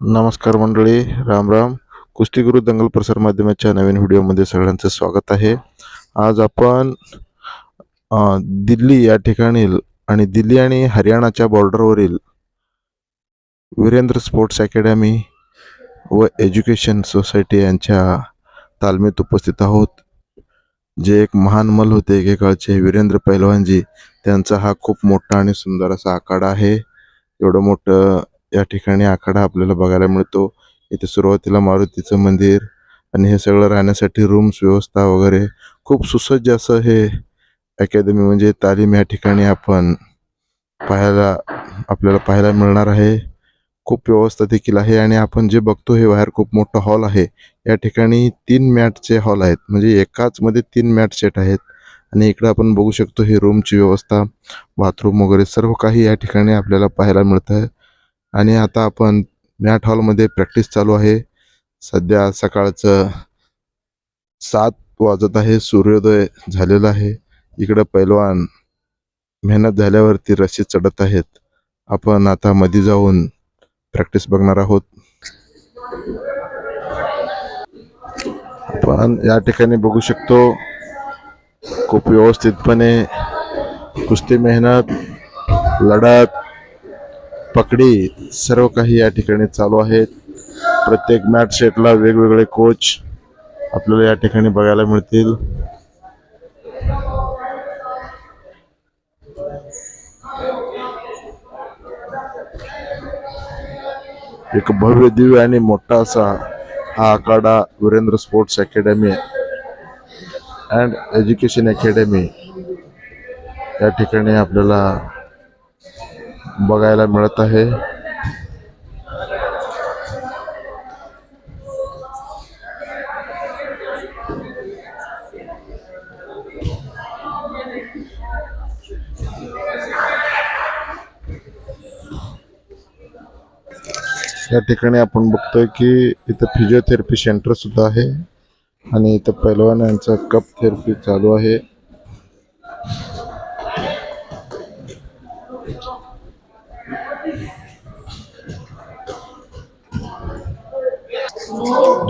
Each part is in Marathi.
नमस्कार मंडळी राम राम. कुस्तीगुरु दंगल प्रसार माध्यमाच्या नवीन व्हिडिओमध्ये सगळ्यांचं स्वागत आहे. आज आपण दिल्ली या ठिकाणील आणि दिल्ली आणि हरियाणाच्या बॉर्डरवरील वीरेंद्र स्पोर्ट्स अकॅडमी व एज्युकेशन सोसायटी यांच्या तालमीत उपस्थित आहोत. जे एक महान मल होते एकेकाळचे वीरेंद्र पैलवानजी त्यांचा हा खूप मोठा आणि सुंदर असा आखाडा आहे. एवढं मोठं या ठिकाणी आखाडा आपल्याला बघायला मिळतो. इथे सुरुवातीला मारुतीचं मंदिर आणि हे सगळं राहण्यासाठी रूम्स व्यवस्था वगैरे खूप सुसज्ज असं हे अकॅदमी म्हणजे तालीम या ठिकाणी आपण पाहायला आपल्याला पाहायला मिळणार आहे. खूप व्यवस्था देखील आहे आणि आपण जे बघतो हे बाहेर खूप मोठं हॉल आहे. या ठिकाणी तीन मॅटचे हॉल आहेत. म्हणजे एकाच मध्ये तीन मॅट सेट आहेत. आणि इकडं आपण बघू शकतो हे रूमची व्यवस्था बाथरूम वगैरे सर्व काही या ठिकाणी आपल्याला पाहायला मिळतं आहे आणि आता आपण मॅट हॉलमध्ये प्रॅक्टिस चालू आहे. सध्या सकाळचं सात वाजत आहे. सूर्योदय झालेला आहे. इकडं पैलवान मेहनत झाल्यावरती रशी चढत आहेत. आपण आता मध्ये जाऊन प्रॅक्टिस बघणार आहोत. आपण या ठिकाणी बघू शकतो खूप व्यवस्थितपणे कुस्ती मेहनत लढत पकडी सर्व काही या ठिकाणी चालू आहेत. प्रत्येक मॅट सेटला वेगवेगळे कोच आपल्याला या ठिकाणी बघायला मिळतील. एक भव्य दिव्य आणि मोठा असा हा आखाडा Virendra sports academy and education academy या ठिकाणी आपल्याला बघायला मिळत आहे. या ठिकाणी आपण बघतोय की इथं फिजिओथेरपी सेंटर सुद्धा आहे. आणि इथं पैलवान यांचा कप थेरपी चालू आहे.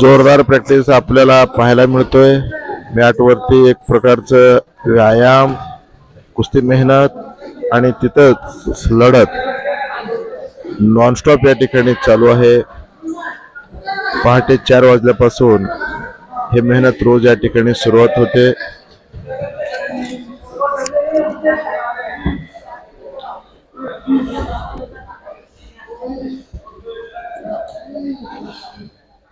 जोरदार प्रॅक्टिस आपल्याला पाहायला मिळतोय. मॅटवरती एक प्रकारचं व्यायाम कुस्ती मेहनत आणि तिथंच लढत नॉनस्टॉप या ठिकाणी चालू आहे. पहाटे चार वाजल्यापासून हे मेहनत रोज या ठिकाणी सुरुवात होते.